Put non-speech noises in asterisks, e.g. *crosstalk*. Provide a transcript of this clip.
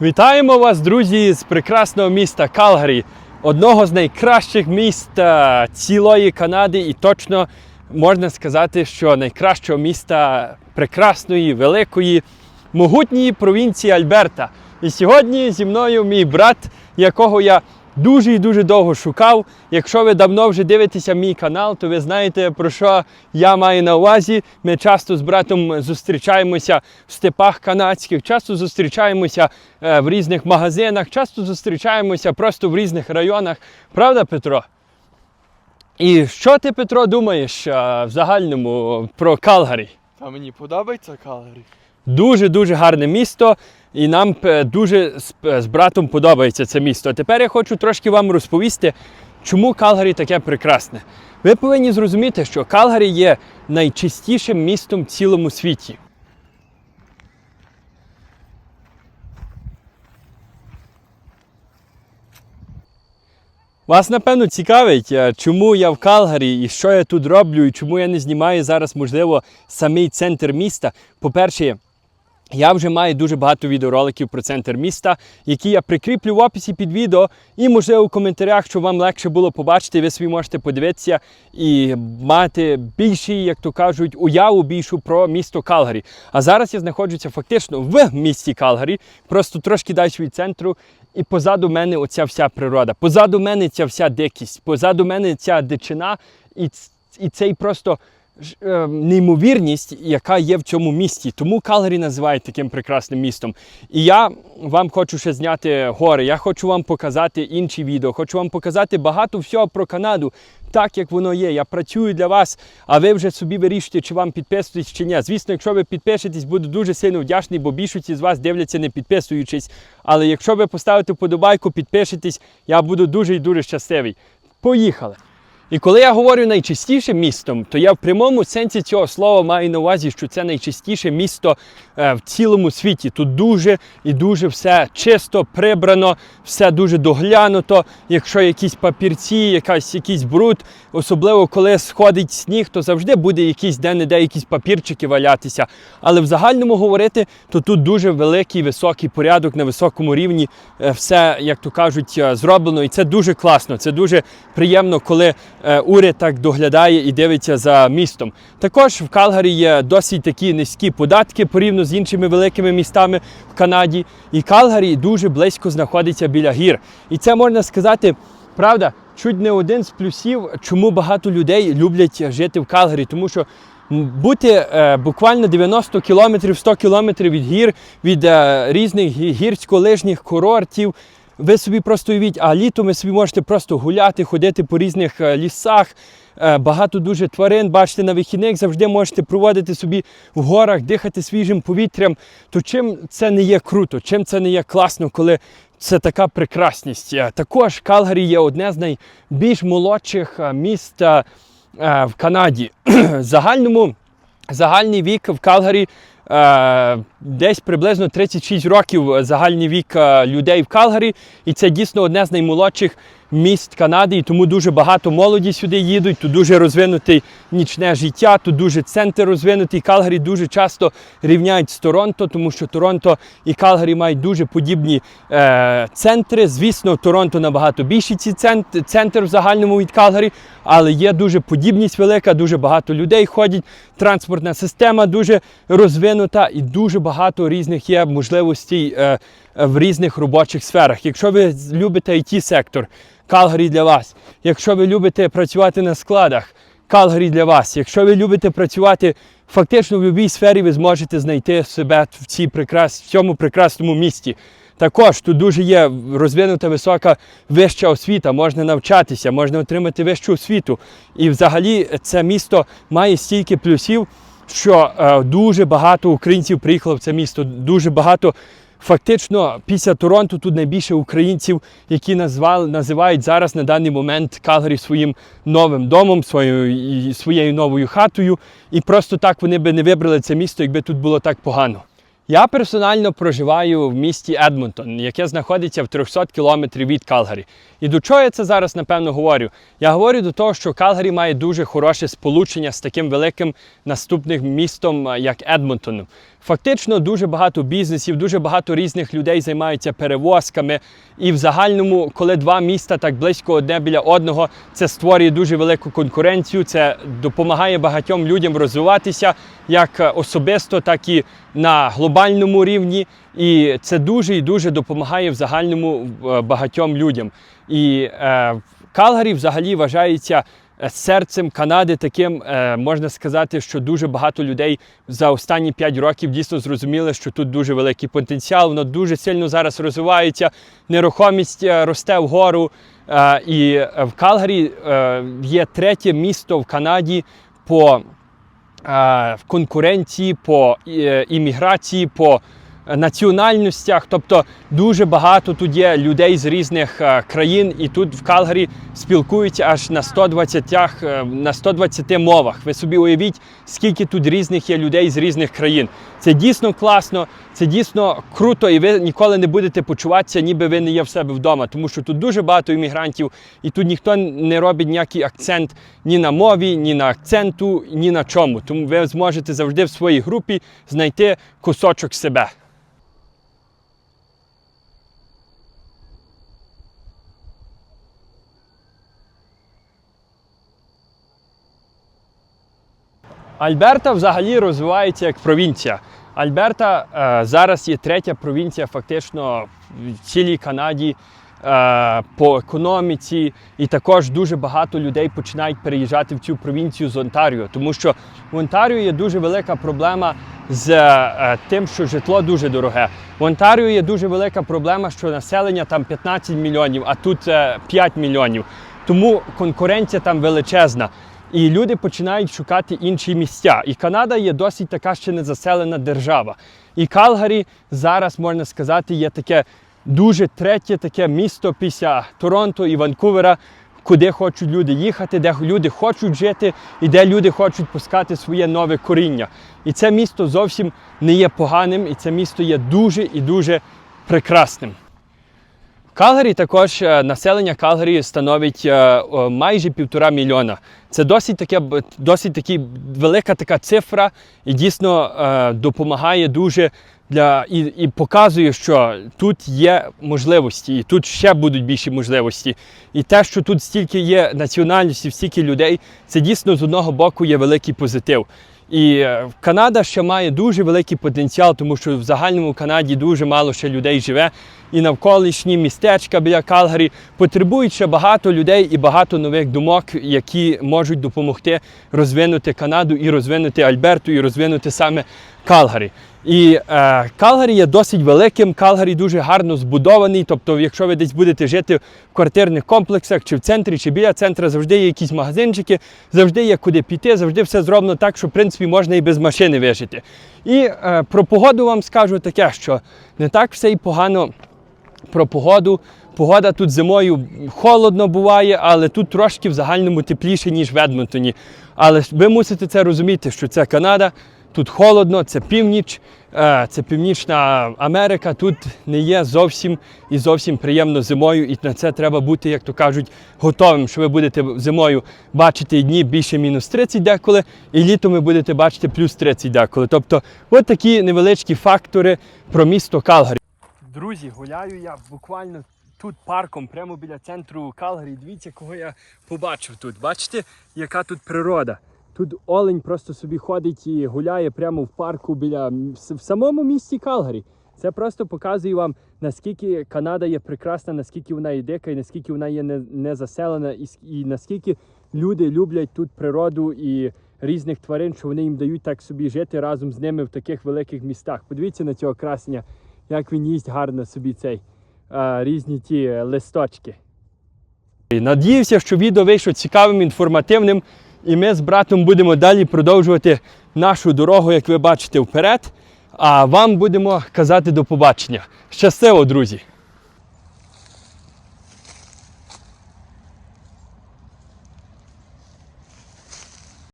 Вітаємо вас, друзі, з прекрасного міста Калгарі, одного з найкращих міст е, цілої Канади, і точно можна сказати, що найкращого міста прекрасної, великої, могутньої провінції Альберта. І сьогодні зі мною мій брат, якого я дуже і дуже довго шукав. Якщо ви давно вже дивитеся мій канал, то ви знаєте про що я маю на увазі. Ми часто з братом зустрічаємося в степах канадських, часто зустрічаємося е, в різних магазинах, часто зустрічаємося просто в різних районах. Правда, Петро? І що ти, Петро, думаєш е, в загальному про Калгарі? Та мені подобається Калгарі. Дуже-дуже гарне місто, і нам е, дуже з, е, братом подобається це місто. Тепер я хочу трошки вам розповісти, чому Калгарі таке прекрасне. Ви повинні зрозуміти, що Калгарі є найчистішим містом в цілому світі. Вас напевно цікавить, е, чому я в Калгарі і що я тут роблю, і чому я не знімаю зараз, можливо, самий центр міста. По-перше, я вже маю дуже багато відеороликів про центр міста, які я прикріплю в описі під відео, і можливо у коментарях, щоб вам легше було побачити, ви собі можете подивитися і мати більший, як то кажуть, уяву більшу про місто Калгарі. А зараз я знаходжуся фактично в місті Калгарі, просто трошки далі від центру. І позаду мене оця вся природа. Позаду мене ця вся дикість, позаду мене ця дичина, і, і цей просто неймовірність, яка є в цьому місті. Тому Калгарі називають таким прекрасним містом. І я вам хочу ще зняти гори. Я хочу вам показати інші відео, хочу вам показати багато всього про Канаду, так як воно є. Я працюю для вас, а ви вже собі вирішуєте, чи вам підписуватись чи ні. Звісно, якщо ви підпишетесь, буду дуже сильно вдячний, бо більшість з вас дивляться не підписуючись. Але якщо ви поставите вподобайку, підпишетесь, я буду дуже і дуже щасливий. Поїхали! І коли я говорю найчистішим містом, то я в прямому сенсі цього слова маю на увазі, що це найчистіше місто е, в цілому світі. Тут дуже і дуже все чисто, прибрано, все дуже доглянуто. Якщо якісь папірці, якась, якийсь бруд, особливо коли сходить сніг, то завжди буде якісь де-не-де якісь папірчики валятися. Але в загальному говорити, то тут дуже великий високий порядок на високому рівні. е, Все, як то кажуть, е, зроблено. І це дуже класно. Це дуже приємно, коли уряд так доглядає і дивиться за містом. Також в Калгарі є досить такі низькі податки порівняно з іншими великими містами в Канаді. І Калгарі дуже близько знаходиться біля гір. І це можна сказати, правда, чуть не один з плюсів, чому багато людей люблять жити в Калгарі, тому що. Бути е, буквально 90 кілометрів, 100 кілометрів від гір, від е, різних гі- гірсько-лижних курортів, ви собі просто уявіть, а літом ви собі можете просто гуляти, ходити по різних е, лісах. е, Багато дуже тварин, бачите, на вихідних завжди можете проводити собі в горах, дихати свіжим повітрям. То чим це не є круто, чим це не є класно, коли це така прекрасність. Е, Також Калгарі є одне з найбільш молодших міст в Канаді. *clears throat* Загальному загальний вік в Калгарі десь приблизно 36 років загальний вік е, людей в Калгарі, і це дійсно одне з наймолодших міст Канади, і тому дуже багато молоді сюди їдуть. Тут дуже розвинуте нічне життя, тут дуже центр розвинутий. Калгарі дуже часто рівняють з Торонто, тому що Торонто і Калгарі мають дуже подібні е, центри. Звісно, Торонто набагато більший ці центр, центр в загальному від Калгарі, але є дуже подібність велика, дуже багато людей ходять. Транспортна система дуже розвинута і дуже багато різних є можливостей е, е, в різних робочих сферах. Якщо ви любите it сектор Калгарі для вас. Якщо ви любите працювати на складах, Калгарі для вас. Якщо ви любите працювати фактично в будь-якій сфері, ви зможете знайти себе в, цій прекрас... в цьому прекрасному місті. Також тут дуже є розвинута висока вища освіта, можна навчатися, можна отримати вищу освіту. І взагалі це місто має стільки плюсів, що е, дуже багато українців приїхало в це місто. Дуже багато Фактично, після Торонто тут найбільше українців, які назвали, називають зараз на даний момент Калгарі своїм новим домом, своєю, своєю новою хатою. І просто так вони би не вибрали це місто, якби тут було так погано. Я персонально проживаю в місті Едмонтон, яке знаходиться в 300 кілометрів від Калгарі. І до чого я це зараз напевно говорю? Я говорю до того, що Калгарі має дуже хороше сполучення з таким великим наступним містом, е, як Едмонтоном. Фактично дуже багато бізнесів, дуже багато різних людей займаються перевозками. І в загальному, коли два міста так близько одне біля одного, це створює дуже велику конкуренцію. Це допомагає багатьом людям розвиватися як особисто, так і на глобальному рівні. І це дуже і дуже допомагає в загальному е, багатьом людям. І е, Калгарі взагалі вважається серцем Канади. Таким е, можна сказати, що дуже багато людей за останні 5 років дійсно зрозуміли, що тут дуже великий потенціал. Воно дуже сильно зараз розвивається. Нерухомість е, росте вгору. Е, і е, в Калгарі е, є третє місто в Канаді по е, конкуренції, по е, імміграції, по національностях. Тобто дуже багато тут є людей з різних е, країн, і тут в Калгарі спілкуються аж на 120, е, на 120 мовах. Ви собі уявіть, скільки тут різних є людей з різних країн. Це дійсно класно, це дійсно круто, і ви ніколи не будете почуватися, ніби ви не є в себе вдома, тому що тут дуже багато іммігрантів, і тут ніхто не робить ніякий акцент ні на мові, ні на акценту, ні на чому. Тому ви зможете завжди в своїй групі знайти кусочок себе. Альберта взагалі розвивається як провінція. Альберта е, зараз є третя провінція, фактично в цілій Канаді е, по економіці, і також дуже багато людей починають переїжджати в цю провінцію з Онтаріо, тому що в Онтаріо є дуже велика проблема з е, тим, що житло дуже дороге. В Онтаріо є дуже велика проблема, що населення там 15 мільйонів, а тут е, 5 мільйонів. Тому конкуренція там величезна. І люди починають шукати інші місця. І Канада є досить така ще незаселена держава. І Калгарі зараз можна сказати є таке дуже третє таке місто після Торонто і Ванкувера, куди хочуть люди їхати, де люди хочуть жити і де люди хочуть пускати своє нове коріння. І це місто зовсім не є поганим, і це місто є дуже і дуже прекрасним. Калгарі також е, населення Калгарі становить е, майже півтора мільйона. Це досить таке досить таки велика така цифра, і дійсно е, допомагає дуже для і, і показує, що тут є можливості, і тут ще будуть більші можливості. І те, що тут стільки є національності, стільки людей, це дійсно з одного боку є великий позитив. І е, Канада ще має дуже великий потенціал, тому що в загальному Канаді дуже мало ще людей живе. І навколишні містечка біля Калгарі потребують ще багато людей і багато нових думок, які можуть допомогти розвинути Канаду і розвинути Альберту, і розвинути саме Калгарі. І е, Калгарі є досить великим. Калгарі дуже гарно збудований. Тобто, якщо ви десь будете жити в квартирних комплексах, чи в центрі, чи біля центру, завжди є якісь магазинчики, завжди є куди піти, завжди все зроблено так, що в принципі можна і без машини вижити. І е, про погоду вам скажу таке, що не так все і погано про погоду. Погода тут зимою холодно буває, але тут трошки в загальному тепліше, ніж в Едмонтоні. Але ви мусите це розуміти, що це Канада, тут холодно, це північ, е, це Північна Америка. Тут не є зовсім і зовсім приємно зимою, і на це треба бути, як то кажуть, готовим, що ви будете зимою бачити дні більше мінус 30 деколи, і літом ви будете бачити плюс 30 деколи. Тобто, от такі невеличкі фактори про місто Калгарі. Друзі, гуляю я буквально тут парком, прямо біля центру Калгарі. Дивіться, кого я побачив тут. Бачите, яка тут природа? Тут олень просто собі ходить і гуляє прямо в парку біля в самому місті Калгарі. Це просто показує вам, наскільки Канада є прекрасна, наскільки вона є дика, і наскільки вона є не, не заселена, і, і наскільки люди люблять тут природу і різних тварин, що вони їм дають так собі жити разом з ними в таких великих містах. Подивіться на цього красення, як він їсть гарно собі цей а, різні ті листочки. Надіюся, що відео вийшло цікавим, інформативним, і ми з братом будемо далі продовжувати нашу дорогу, як ви бачите, вперед. А вам будемо казати до побачення. Щасливо, друзі!